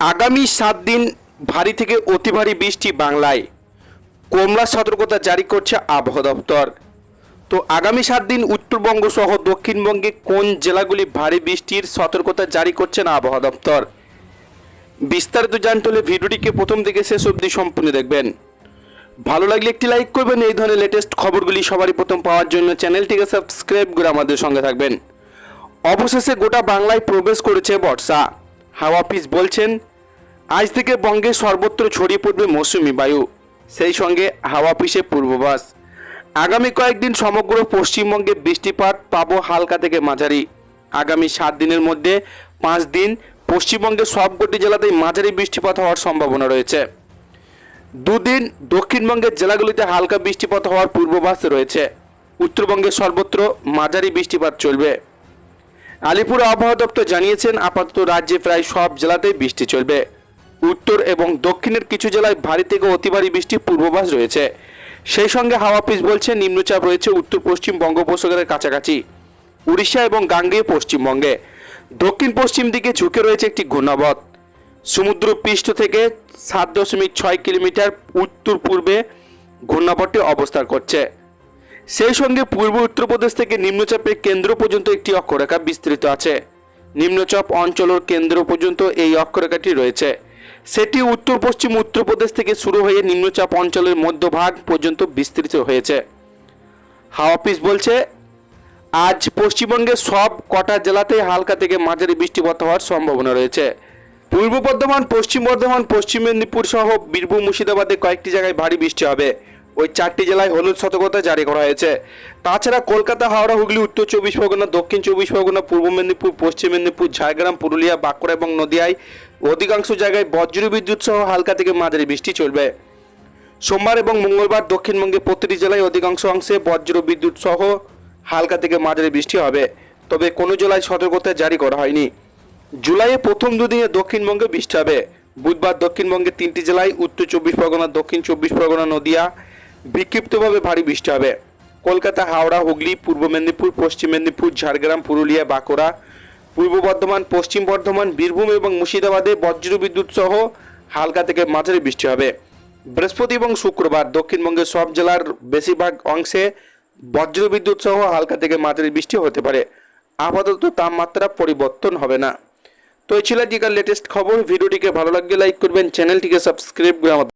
আগামী সাত দিন ভারী থেকে অতি ভারী বৃষ্টি বাংলায়। কমলা সতর্কতা জারি করছে আবহাওয়া দপ্তর। তো আগামী সাত দিন উত্তরবঙ্গ সহ দক্ষিণবঙ্গে কোন জেলাগুলি ভারী বৃষ্টির সতর্কতা জারি করছেন আবহাওয়া দপ্তর? বিস্তারিত জানতে হলে ভিডিওটিকে প্রথম থেকে শেষ অবধি সম্পূর্ণ দেখবেন। ভালো লাগলে একটি লাইক করবেন, এই ধরনের লেটেস্ট খবরগুলি সবারই প্রথম পাওয়ার জন্য চ্যানেলটিকে সাবস্ক্রাইব করে আমাদের সঙ্গে থাকবেন। অবশেষে গোটা বাংলায় প্রবেশ করেছে বর্ষা। হাওয়া অফিস বলছেন আজ থেকে বঙ্গে সর্বত্র ছড়িয়ে পড়বে মৌসুমি বায়ু। সেই সঙ্গে হাওয়া অফিসে পূর্বাভাস। আগামী কয়েকদিন সমগ্র পশ্চিমবঙ্গে বৃষ্টিপাত পাবো হালকা থেকে মাঝারি। আগামী সাত দিনের মধ্যে পাঁচ দিন পশ্চিমবঙ্গের সবকটি জেলাতেই মাঝারি বৃষ্টিপাত হওয়ার সম্ভাবনা রয়েছে। দুদিন দক্ষিণবঙ্গের জেলাগুলিতে হালকা বৃষ্টিপাত হওয়ার পূর্বাভাস রয়েছে। উত্তরবঙ্গে সর্বত্র মাঝারি বৃষ্টিপাত চলবে। আলিপুর আবহাওয়া দপ্তর জানিয়েছেন, আপাতত রাজ্যে প্রায় সব জেলাতেই বৃষ্টি চলবে। উত্তর এবং দক্ষিণের কিছু জেলায় ভারী থেকে অতি ভারী বৃষ্টির পূর্বাভাস রয়েছে। সেই সঙ্গে হাওয়া অফিস বলছে, নিম্নচাপ রয়েছে উত্তর, পশ্চিম বঙ্গোপসাগরের কাছাকাছি, উড়িষ্যা এবং গাঙ্গেয় পশ্চিমবঙ্গে। দক্ষিণ পশ্চিম দিকে ঝুঁকে রয়েছে একটি ঘূর্ণাবত। সমুদ্র পৃষ্ঠ থেকে সাত দশমিক ছয় কিলোমিটার উত্তর পূর্বে ঘূর্ণাবতটি অবস্থান করছে। সেই সঙ্গে পূর্ব উত্তরপ্রদেশ থেকে নিম্নচাপের কেন্দ্র পর্যন্ত একটি অক্ষরেখা বিস্তৃত আছে। নিম্নচাপ অঞ্চলের কেন্দ্র পর্যন্ত এই অক্ষরেখাটি রয়েছে। সেটি উত্তর, পশ্চিম উত্তরপ্রদেশ থেকে শুরু হয়ে নিম্নচাপ অঞ্চলের মধ্যভাগ পর্যন্ত বিস্তৃত হয়েছে। হাওয়া অফিস বলছে, আজ পশ্চিমবঙ্গের সব কটা জেলাতে হালকা থেকে মাঝারি বৃষ্টিপাত হওয়ার সম্ভাবনা রয়েছে। পূর্ব বর্ধমান, পশ্চিম বর্ধমান, পশ্চিম মেদিনীপুর সহ বীরভূম, মুর্শিদাবাদে কয়েকটি জায়গায় ভারী বৃষ্টি হবে। ওই চারটি জেলায় হলুদ সতর্কতা জারি করা হয়েছে। তাছাড়া কলকাতা, হাওড়া, হুগলি, উত্তর চব্বিশ পরগনা, দক্ষিণ চব্বিশ পরগনা, পূর্ব মেদিনীপুর, পশ্চিম মেদিনীপুর, ঝাড়গ্রাম, পুরুলিয়া, বাঁকুড়া এবং নদিয়ায় অধিকাংশ জায়গায় বজ্র বিদ্যুৎ সহ হালকা থেকে মাঝারি বৃষ্টি চলবে। সোমবার এবং মঙ্গলবার দক্ষিণবঙ্গে প্রতিটি জেলায় অধিকাংশ অংশে বজ্র বিদ্যুৎ সহ হালকা থেকে মাঝারি বৃষ্টি হবে। তবে কোনো জেলায় সতর্কতা জারি করা হয়নি। জুলাইয়ে প্রথম দুদিনে দক্ষিণবঙ্গে বৃষ্টি হবে। বুধবার দক্ষিণবঙ্গের তিনটি জেলায় উত্তর চব্বিশ পরগনা, দক্ষিণ চব্বিশ পরগনা, নদিয়া বিক্ষিপ্তভাবে ভারী বৃষ্টি হবে। কলকাতা, হাওড়া, হুগলি, পূর্ব মেদিনীপুর, পশ্চিম মেদিনীপুর, ঝাড়গ্রাম, পুরুলিয়া, বাঁকুড়া পূর্ব বর্ধমান, পশ্চিম বর্ধমান, বীরভূম এবং মুর্শিদাবাদে বজ্র বিদ্যুৎ সহ হালকা থেকে মাঝারি বৃষ্টি হবে। বৃহস্পতি এবং শুক্রবার দক্ষিণবঙ্গের সব জেলার বেশিরভাগ অংশে বজ্র বিদ্যুৎ সহ হালকা থেকে মাঝারি বৃষ্টি হতে পারে। আপাতত তাপমাত্রা পরিবর্তন হবে না। তো এই ছিল আজকের লেটেস্ট খবর। ভিডিওটিকে ভালো লাগলে লাইক করবেন, চ্যানেলটিকে সাবস্ক্রাইব করে